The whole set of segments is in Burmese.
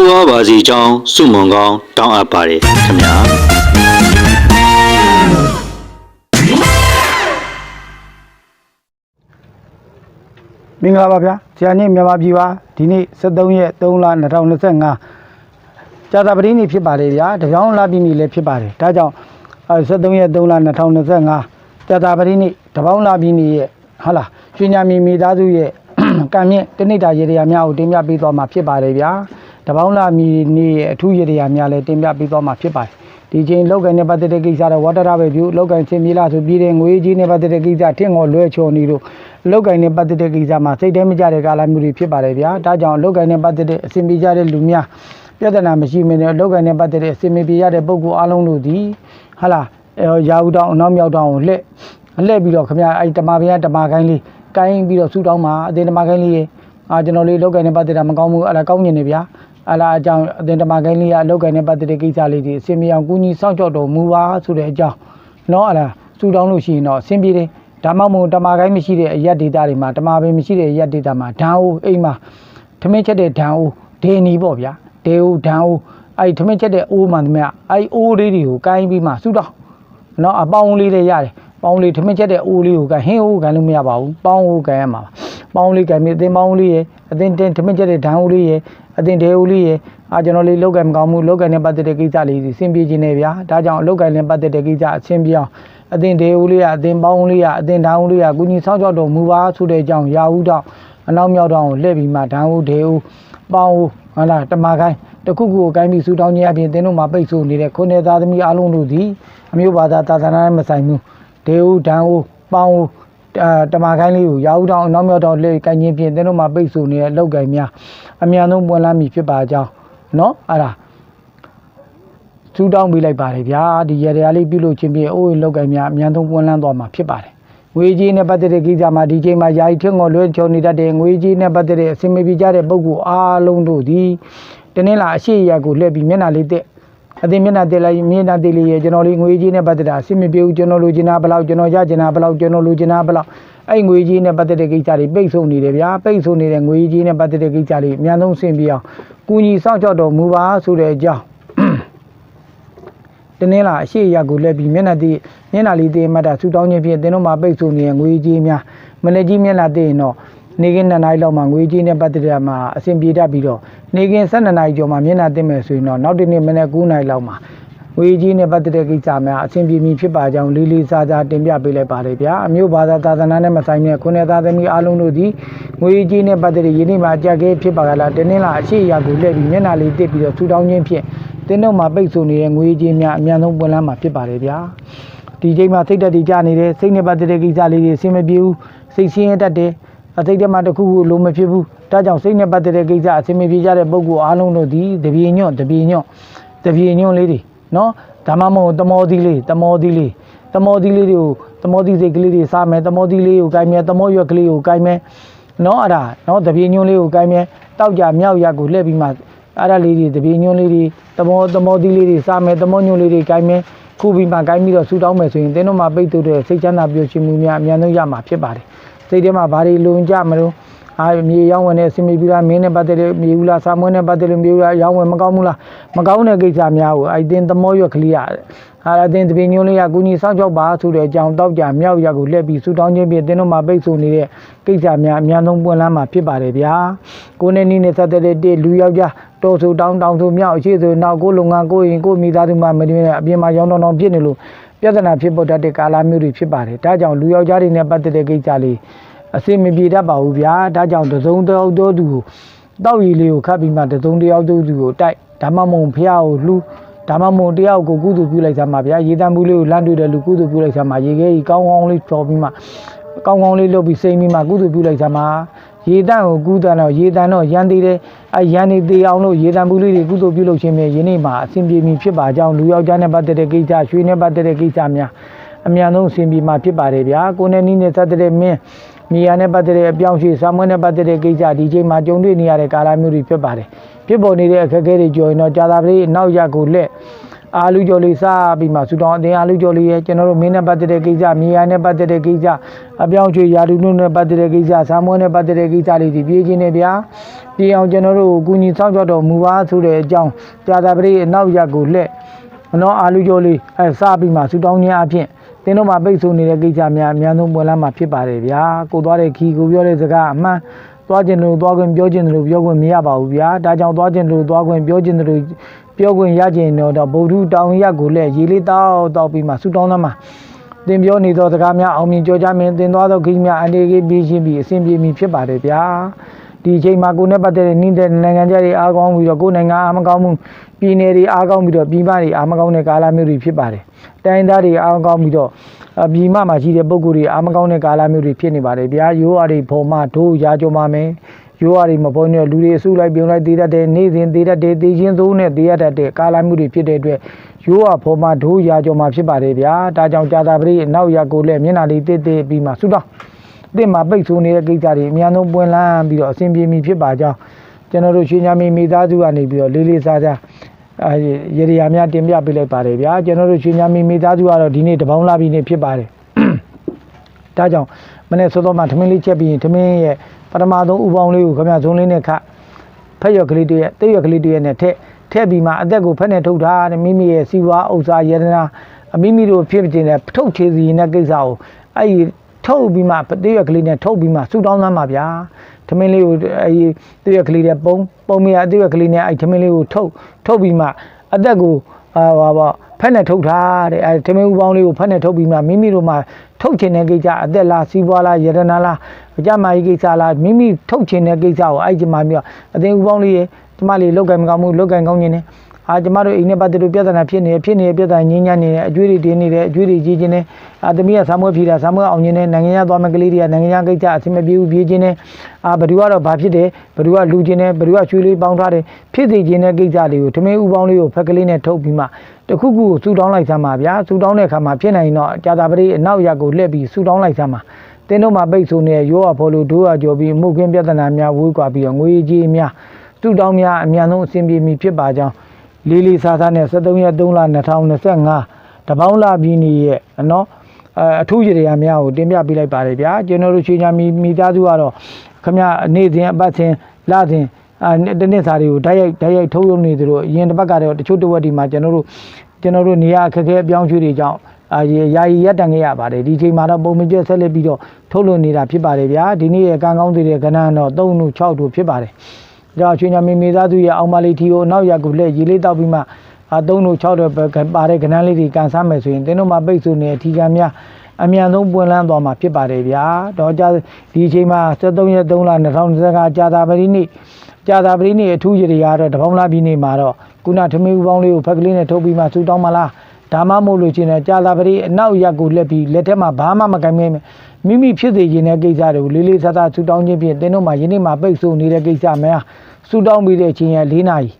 တိုးဝါပါစီကြောင်းစုမုံကောင်းတောင်းအပ်ပါတယ်ခင်ဗျာမင်္ဂလာပါဗျာဆရာနေ့မြန်မာပြည်ပါဒီနေ့73ရက်3လ2025ကြာတာပတိနေ့ဖြစ်ပါလေဗျာတကြောင်လာပြီနေ့လည်းဖြစ်ပါတယ်ဒါကြောင့်အဲ73ရက်3လ2025ကြာတာပတိနေ့တပေါင်းလာပြီနေ့ရဲ့ဟာလားရွှေညာမီမိသားစုရဲ့ကံမြင့်တနိတာရေရာများကိုတင်ပြပေးသွားမှာဖြစ်ပါတယ်ဗျာတ ပေါင်းလာမီနေ့ရဲ့အထူးရေရာများလည်းတင်ပြပေးသွားမှာဖြစ်ပါတယ်ဒီချိန်လောက်ကန်နဲ့ပတ်သက်တဲ့ကိစ္စတော့ဝတ္တရပဲပြုလောက်ကန်ချင်းမြေလာဆိုပြီးတဲ့ငွေကြီးနဲ့ပတ်သက်တဲ့ကိစ္စထင့်ငေါ်လွဲချော်နေလို့လောက်ကန်နဲ့ပတ်သက်တဲ့ကိစ္စမှာစိတ်ထဲမကြတဲ့ကာလမျိုးတွေဖြစ်ပါတယ်ဗျာဒါကြောင့်လောက်ကန်နဲ့ပတ်သက်တဲ့အစဉ်ပြေကြတဲ့လူများပြဿနာမရှိမင်းလောက်ကန်နဲ့ပတ်သက်တဲ့အစဉ်ပြေရတဲ့ပုံကူအလုံးတို့ဒီဟာလားရာဟုတောင်အနောက်မြောက်တောင်ကိုလှည့်လှည့်ပြီးတော့ခမအဲ့တမဘုရားတမခိုင်းလေးကိုင်းပြီးတော့ဆူတောင်းမှာအတင်းတမခိုင်းလေးရေအာကျွန်တော်လေးလောက်ကန်နဲ့ပတ်သက်တာမကောင်းဘူးအဲ့ဒါကောင်းနေနေဗျာ အလားအကြောင်းအတင်တမကိန်းလေးကအလောက်ကိုင်းတဲ့ပတ်သက်တဲ့ကိစ္စလေးတွေအစင်မြောင်ကူညီစောင့်ကြောက်တော်မူပါဆိုတဲ့အကြောင်းနော်အလားစူတောင်းလို့ရှိရင်တော့အစင်ပြေတယ်ဒါမှမဟုတ်တမကိုင်းမရှိတဲ့အရက်ဒေတာတွေမှာတမပင်မရှိတဲ့အရက်ဒေတာမှာဓာအိုးအိမ်မှာထမင်းချက်တဲ့ဓာအိုးဒေနီပေါ့ဗျာဒေအိုးဓာအိုးအဲ့ထမင်းချက်တဲ့အိုးမှန်သမျှအဲ့အိုးလေးတွေကိုကိုင်းပြီးမှစူတောင်းနော်အပေါင်းလေးတွေရတယ်ပေါင်းလေးထမင်းချက်တဲ့အိုးလေးကိုကဟင်းအိုးကန်လို့မရပါဘူးပေါင်းအိုးကန်ရမှာပါ င်းလေးကိုင်းပြီးအသင်ပေါင်းလေးရယ်အသင်တင်ထမင်းချက်တဲ့ဓာန်အိုးလေးရယ်အသင်ဒေအိုးလေးရယ်အာကျွန်တော်လေးလောက်ကံမကောင်းမှုလောက်ကံနဲ့ပတ်သက်တဲ့ကိစ္စလေးစီဆင်ပြေခြင်းနဲ့ဗျာဒါကြောင့်လောက်ကံနဲ့ပတ်သက်တဲ့ကိစ္စအဆင်ပြေအောင်အသင်ဒေဦးလေးကအသင်ပေါင်းလေးကအသင်ဓာတ်ဦးလေးကကုညီဆောက်ကြောက်တော်မူပါဆိုတဲ့အကြောင်းရာဦးတော့အနောက်မြောက်တော့ကိုလှည့်ပြီးမှဓာတ်ဦးဒေဦးပေါင်းဦးဟုတ်လားတမခိုင်းတခုခုကိုကိုင်းပြီးစူတောင်းခြင်းအပြင်သင်တို့မှာပိတ်ဆို့နေတဲ့ခုနှစ်သားသမီးအလုံးတို့သည်အမျိုးဘာသာသာသနာနဲ့မဆိုင်ဘူးဒေဦးဓာတ်ဦးပေါင်းဦးအာ တမခိုင်းလေးကိုရာဦးတော့အနောက်မြောက်တော့လှည့်ကိုင်းခြင်းဖြင့်သင်တို့မှာပိတ်ဆို့နေတဲ့လောက်ကံများအမြန်ဆုံးပွင့်လန်းမည်ဖြစ်ပါကြောင်းနော်အဲ့ဒါစူးတောင်းပေးလိုက်ပါတယ်ဗျာဒီရရလေးပြုလို့ချင်းပြအိုးလောက်ကင်များအမြန်ဆုံးပွင့်လန်းသွားမှာဖြစ်ပါတယ်ငွေကြီးနဲ့ပတ်သက်တဲ့ကိစ္စမှာဒီချိန်မှာယာယီထင်းကိုလွှဲချောနေတတ်တဲ့ငွေကြီးနဲ့ပတ်သက်တဲ့အစင်မပြေကြတဲ့ပုံကူအားလုံးတို့ဒီတနင်္လာအရှိရက်ကိုလှည့်ပြီးမျက်နှာလေးတဲ့ အသိမျက်နှာတက်လိုက်မျက်နှာတက်လေးရဲ့ကျွန်တော်လေးငွေကြီးနဲ့ပတ်သက်တာအစင်မပြေဘူးကျွန်တော်လိုချင်တာဘယ်လောက်ကျွန်တော်ရချင်တာဘယ်လောက်ကျွန်တော်လိုချင်တာဘယ်လောက်အဲ့ငွေကြီးနဲ့ပတ်သက်တဲ့ကိစ္စတွေပိတ်ဆို့နေတယ်ဗျာပိတ်ဆို့နေတဲ့ငွေကြီးနဲ့ပတ်သက်တဲ့ကိစ္စတွေအများဆုံးဆင်ပြအောင်ကူညီစောင့်ကြောက်တော်မူပါဆိုတဲ့အကြောင်းတနင်္လာအရှိရက်ကိုလက်ပြီးမျက်နှာတည်မျက်နှာလေးတည်မှတ်တာဆူတောင်းခြင်းဖြင့်သင်တို့မှာပိတ်ဆို့နေတဲ့ငွေကြီးများမနေ့ကြီးမျက်နှာတည်ရင်တော့ နေကင်း2နာရီလောက်မှငွေကြီးနဲ့ပတ်သက်တဲ့မှာအဆင်ပြေတတ်ပြီးတော့နေကင်း12နာရီကျော်မှမျက်နှာတည်မယ်ဆိုရင်တော့နောက်တစ်နေ့မနေ့9နာရီလောက်မှငွေကြီးနဲ့ပတ်သက်တဲ့ကိစ္စများအဆင်ပြေမည်ဖြစ်ပါကြောင်းလေးလေးစားစားတင်ပြပေးလိုက်ပါတယ်ဗျာအမျိုးဘာသာသာသနာနဲ့မဆိုင်တဲ့ခုနှစ်သားသမီးအားလုံးတို့သည်ငွေကြီးနဲ့ပတ်သက်တဲ့ယနေ့မှအကြက်ခဲဖြစ်ပါကလားတနင်္လာအရှိရက်ကိုလက်ပြီးမျက်နှာလေးတည်ပြီးတော့ဆူတောင်းခြင်းဖြင့်တင်းတို့မှာပိတ်ဆို့နေတဲ့ငွေကြေးများအများဆုံးပွင့်လန်းမှာဖြစ်ပါတယ်ဗျာဒီချိန်မှာစိတ်တက်တည်ကြနေတယ်စိတ်နဲ့ပတ်သက်တဲ့ကိစ္စလေးတွေအဆင်မပြေဘူးစိတ်ဆင်းရဲတတ်တယ် အစိတ်ထဲမှာတစ်ခုခုလိုမဖြစ်ဘူးဒါကြောင့်စိတ်နဲ့ပတ်သက်တဲ့ကိစ္စအဆင်မပြေကြတဲ့ပုံကူအားလုံးတို့ဒီတပြေညွန့်တပြေညွန့်တပြေညွန့်လေးတွေနော်ဒါမှမဟုတ်တမောသီးလေးတမောသီးလေးတမောသီးလေးတွေကိုတမောသီးစိတ်ကလေးတွေစားမယ်တမောသီးလေးကိုကိုင်းမယ်တမောရွက်ကလေးကိုကိုင်းမယ်နော်အဲ့ဒါနော်တပြေညွန့်လေးကိုကိုင်းမယ်တောက်ကြမြောက်ရက်ကိုလှည့်ပြီးမှအဲ့ဒါလေးတွေတပြေညွန့်လေးတွေတမောတမောသီးလေးတွေစားမယ်တမောညွန့်လေးတွေကိုင်းမယ်ခုပြီးမှကိုင်းပြီးတော့ဆူတောင်းမယ်ဆိုရင်သင်တို့မှာပိတ်တူတဲ့စိတ်ချမ်းသာပျော်ရွှင်မှုများအများဆုံးရမှာဖြစ်ပါတယ် စိတ်ထဲမှာဘာတွေလုံကြမလို့အာမြေရောင်းဝင်တဲ့အစီအမီပြီးလားမင်းနဲ့ပတ်သက်တဲ့မြေဦးလားစာမွေးနဲ့ပတ်သက်တဲ့မြေဦးလားရောင်းဝင်မကောင်းဘူးလားမကောင်းတဲ့ကိစ္စများကိုအဲ့တင်သမောရွက်ကလေးရအာအတင်တပြေညွန့်လေးကကုညီစောင့်ကြောက်ပါဆိုတဲ့အကြောင်းတောက်ကြမြောက်ရက်ကိုလက်ပြီးဆူတောင်းခြင်းဖြင့်သင်တို့မှာပိတ်ဆို့နေတဲ့ကိစ္စများအများဆုံးပွင့်လန်းမှာဖြစ်ပါတယ်ဗျာကိုယ်နဲ့နီးနဲ့သက်သက်တဲ့တစ်လူယောက်ျားတော်ဆိုတောင်းတောင်းဆိုမြောက်အရှိဆိုနောက်ကိုလုံငန်းကိုရင်ကိုမိသားစုမှမနေနဲ့အပြင်မှာရောင်းတောင်းတောင်းဖြစ်နေလို့ ပြဿနာဖြစ်ပေါ်တတ်တဲ့ကာလမျိုးတွေဖြစ်ပါတယ်ဒါကြောင့်လူယောက်ျားတွေနဲ့ပတ်သက်တဲ့ကိစ္စလေးအစင်မပြေတတ်ပါဘူးဗျာဒါကြောင့်တစုံတစ်ယောက်သောသူကိုတောက်ရည်လေးကိုခတ်ပြီးမှတစုံတစ်ယောက်သောသူကိုတိုက်ဒါမှမဟုတ်ဖះကိုလှူဒါမှမဟုတ်တယောက်ကိုကုသိုလ်ပြုလိုက်သမှာဗျာရေတံဘူးလေးကိုလမ်းတွေ့တဲ့လူကုသိုလ်ပြုလိုက်သမှာရေခဲကြီးကောင်းကောင်းလေးဖြော်ပြီးမှကောင်းကောင်းလေးလုပ်ပြီးစိမ့်ပြီးမှကုသိုလ်ပြုလိုက်သမှာ ရေတံကိုကုသတော့ရေတံတော့ရန်သေးတယ်အဲရန်နေသေးအောင်လို့ရေတံဘူးလေးတွေကုသိုလ်ပြုလုပ်ခြင်းဖြင့်ယနေ့မှာအစဉ်ပြေမီဖြစ်ပါကြောင်းလူယောက်ျားနဲ့ပတ်သက်တဲ့ကိစ္စရွှေနဲ့ပတ်သက်တဲ့ကိစ္စများအမြန်ဆုံးအစဉ်ပြေမှာဖြစ်ပါတယ်ဗျာကိုယ်နဲ့နီးနဲ့သက်တဲ့မင်းမြေယာနဲ့ပတ်သက်တဲ့အပြောင်းအရွှေ့စာမွေးနဲ့ပတ်သက်တဲ့ကိစ္စဒီချိန်မှာကြုံတွေ့နေရတဲ့ကာလမျိုးတွေဖြစ်ပါတယ်ဖြစ်ပေါ်နေတဲ့အခက်အခဲတွေကြော်ရင်တော့ကြာသာပတိအနောက်ရက်ကိုလက် အာလူကျော်လေးစားပြီးမှဆူတောင်းအတင်းအာလူကျော်လေးရဲ့ကျွန်တော်တို့မင်းနဲ့ပတ်သက်တဲ့ကိစ္စမြေယာနဲ့ပတ်သက်တဲ့ကိစ္စအပြောင်းအရွှေ့ယာဒူနုနဲ့ပတ်သက်တဲ့ကိစ္စစာမွေးနဲ့ပတ်သက်တဲ့ကိစ္စလေးဒီပြေးချင်းနေဗျာပြေးအောင်ကျွန်တော်တို့ကိုကူညီဆောင်ကြတော်မူပါဆိုတဲ့အကြောင်းကြာသာပတိအနောက်ရက်ကိုလက်မနောအာလူကျော်လေးအဲစားပြီးမှဆူတောင်းခြင်းအဖြစ်သင်တို့မှာပိတ်ဆို့နေတဲ့ကိစ္စများအများဆုံးပွင့်လန်းမှာဖြစ်ပါတယ်ဗျာကိုသွားတဲ့ခီကိုပြောတဲ့စကားအမှန်သွားခြင်းလို့သွားခွင့်ပြောခြင်းလို့ပြောခွင့်မရပါဘူးဗျာဒါကြောင့်သွားခြင်းလို့သွားခွင့်ပြောခြင်းလို့ ပြောခွင့်ရခြင်းတော့ဗုဒ္ဓတောင်ရက်ကိုလည်းရေလေးတောက်တောက်ပြီးမှဆူတောင်းသမှာသင်ပြောနေသောစကားများအောင်မြင်ကြောကြမင်းသင်သွားသောခိများအနေကြီးပြီးရှင်းပြီးအစဉ်ပြေမီဖြစ်ပါတယ်ဗျာဒီအချိန်မှာကိုယ်နဲ့ပတ်သက်တဲ့နှင်းတဲ့နိုင်ငံခြားတွေအားကောင်းပြီးတော့ကိုယ်နိုင်ငံအားမကောင်းမှုပြည်နယ်တွေအားကောင်းပြီးတော့ပြည်ပတွေအားမကောင်းတဲ့ကာလမျိုးတွေဖြစ်ပါတယ်တိုင်းသားတွေအားကောင်းပြီးတော့အပြည်မမှာရှိတဲ့ပုံကိုယ်တွေအားမကောင်းတဲ့ကာလမျိုးတွေဖြစ်နေပါတယ်ဗျာရိုးအားတွေဖုံမဒိုးရာကြုံပါမယ် ရိုးအားတွေမပေါ်နေလူတွေအစုလိုက်ပြုံလိုက်သေးတတ်တဲ့နေ့စဉ်သေးတတ်တဲ့သေချင်းသုံးနဲ့သေးရတတ်တဲ့ကာလမျိုးတွေဖြစ်တဲ့အတွက်ရိုးအားဖုံမဒိုးရာကြုံမှာဖြစ်ပါတယ်ဗျာဒါကြောင့်ကြာတာပရိအနောက်ရက်ကိုလည်းမျက်နှာလေးတစ်တစ်ပြီးမှဆုတောင်းအစ်မှာပိတ်ဆိုးနေတဲ့ကိစ္စတွေအများဆုံးပွင့်လန်းပြီးတော့အဆင်ပြေမီဖြစ်ပါကြောင်းကျွန်တော်တို့ရွှေညာမီမိသားစုကနေပြီးတော့လေးလေးစားစားအဲရေရီယာများတင်ပြပေးလိုက်ပါတယ်ဗျာကျွန်တော်တို့ရွှေညာမီမိသားစုကတော့ဒီနေ့တပေါင်းလာပြီးနေဖြစ်ပါတယ်ဒါကြောင့်မနေ့စောစောမှထမင်းလေးချက်ပြီးရင်ထမင်းရဲ့ ပထမဆုံးဥပေါင်းလေးကိုခမရဇုံးလေးနဲ့ခတ်ဖက်ရွက်ကလေးတည်းရဲ့တိတ်ရွက်ကလေးတည်းရဲ့နဲ့ထက်ထက်ပြီးမှအသက်ကိုဖက်နဲ့ထုတ်ထားတဲ့မိမိရဲ့စီဝါဥစ္စာယတနာအမိမိတို့ဖြစ်ခြင်းတဲ့ထုတ်ချေစီနဲ့ကိစ္စကိုအဲ့ဒီထုတ်ပြီးမှတိတ်ရွက်ကလေးနဲ့ထုတ်ပြီးမှဆူတောင်းသမ်းပါဗျာထမင်းလေးကိုအဲ့ဒီတိတ်ရွက်ကလေးနဲ့ပုံပုံမရတိတ်ရွက်ကလေးနဲ့အဲ့ထမင်းလေးကိုထုတ်ထုတ်ပြီးမှအသက်ကိုအာဟာပါဖက်နဲ့ထုတ်ထားတဲ့အဲထမင်းဥပေါင်းလေးကိုဖက်နဲ့ထုတ်ပြီးမှမိမိတို့မှ ထုတ်ချင်တဲ့ကိစ္စအသက်လားစီးပွားလားယရနာလားအကြမ်းမာရေးကိစ္စလားမိမိထုတ်ချင်တဲ့ကိစ္စကိုအဲ့ဒီမှာမျိုးအသင်ဥပေါင်းလေးရေကျမလေးလောက်ကင်မကောင်းမှုလောက်ကင်ကောင်းခြင်းနဲ့ အာကျမတို့အိမ်နဲ့ပတ်သက်လို့ပြဿနာဖြစ်နေဖြစ်နေပြဿနာငင်းညမ်းနေတယ်အကျွေးတွေတင်းနေတယ်အကျွေးတွေကြီးခြင်းနဲ့အာသမီးကဆာမွေးဖြီတာဆာမွေးအောင်ခြင်းနဲ့နိုင်ငံခြားသွားမဲ့ကလေးတွေကနိုင်ငံခြားကိစ္စအဆင်မပြေဘူးပြေးခြင်းနဲ့အာဘယ်သူကတော့ဘာဖြစ်တယ်ဘယ်သူကလူခြင်းနဲ့ဘယ်သူကရွှေလေးပေါင်းထားတယ်ဖြစ်စေခြင်းတဲ့ကိစ္စတွေကိုထမင်းဥပေါင်းလေးကိုဖက်ကလေးနဲ့ထုတ်ပြီးမှတခုခုကိုစူတောင်းလိုက်သမ်းပါဗျာစူတောင်းတဲ့အခါမှာဖြစ်နိုင်တော့ကြာတာပရိအနောက်ရက်ကိုလှည့်ပြီးစူတောင်းလိုက်သမ်းပါတင်းတို့မှာပိတ်ဆိုနေရောအဖော်လို့ဒိုးအကျော်ပြီးမှုခင်းပြဿနာများဝေးကွာပြီးတော့ငွေကြီးများစူတောင်းများအမြန်ဆုံးအဆင်ပြေမီဖြစ်ပါကြောင်း လေးလေးစားစားနဲ့73ရက်3လ2025တပေါင်းလာပြီးနေရဲ့နော်အအထူးကြရများကိုတင်ပြပေးလိုက်ပါတယ်ဗျာကျွန်တော်တို့ချွေညာမီမိသားစုကတော့ခမနေ့စဉ်အပတ်စဉ်လစဉ်အာတနေ့စာတွေကိုဓာတ်ရိုက်ဓာတ်ရိုက်ထုတ်ရုံနေသလိုအရင်တစ်ပတ်ကတော့တချို့တစ်ဝက်ဒီမှာကျွန်တော်တို့ကျွန်တော်တို့နေရာအခက်အခဲအပြောင်းရွှေ့တွေကြောင့်အာယာယီရက်တန်ခဲ့ရပါတယ်ဒီချိန်မှာတော့ပုံမကျက်ဆက်လက်ပြီးတော့ထုတ်လွှင့်နေတာဖြစ်ပါတယ်ဗျာဒီနေ့ရဲ့ကံကောင်းသေးတဲ့ကဏ္ဍတော့3တို့6တို့ဖြစ်ပါတယ် ကြောင့်ချွေညာမီမိသားစုရဲ့အောင်မလေးထီကိုနောက်ရက်ကိုလက်ရေလေးတောက်ပြီးမှအ3တို့6တို့ပါတဲ့ကဏ္ဍလေးတွေကန်ဆမယ်ဆိုရင်တင်းတို့မှာပိတ်ဆိုနေအထီကံများအမြန်ဆုံးပွင့်လန်းသွားမှာဖြစ်ပါတယ်ဗျာတော့ကြဒီအချိန်မှာ73ရက်3လ2025ကြာသာပတိနေ့ကြာသာပတိနေ့အထူးရေတွေကတော့တပေါင်းလာပြီးနေမှာတော့ကုနာထမင်းဦးပေါင်းလေးကိုဖက်ကလေးနဲ့ထုတ်ပြီးမှစူတောင်းမလားဒါမှမဟုတ်လို့ချင်းတဲ့ကြာသာပတိအနောက်ရက်ကိုလက်ပြီးလက်ထက်မှာဘာမှမကင်မဲ မိမိဖြစ်စေခြင်းတဲ့ကိစ္စတွေကိုလေးလေးစားစားစူတောင်းခြင်းဖြင့်တင်းတို့မှာယနေ့မှာပိတ်ဆိုနေတဲ့ကိစ္စများစူတောင်းပြီးတဲ့အချိန်ရ4နာရီ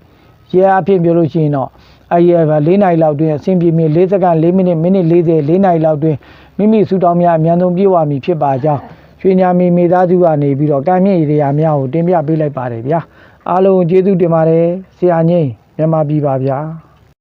ရဲအဖြစ်ပြောလို့ရှိရင်တော့အဲ့ရ4နာရီလောက်တွင်အဆင်ပြေမြေ4စက္ကန့်4မိနစ်မိနစ်40 4နာရီလောက်တွင်မိမိစူတောင်းများအမြန်ဆုံးပြေဝမည်ဖြစ်ပါကြောင်းရွှေညာမီမိသားစုကနေပြီးတော့ကံမြင့်ရေရာများကိုတင်ပြပေးလိုက်ပါတယ်ဗျာအားလုံးကျေးဇူးတင်ပါတယ်ဆရာကြီးမြန်မာပြည်ပါဗျာ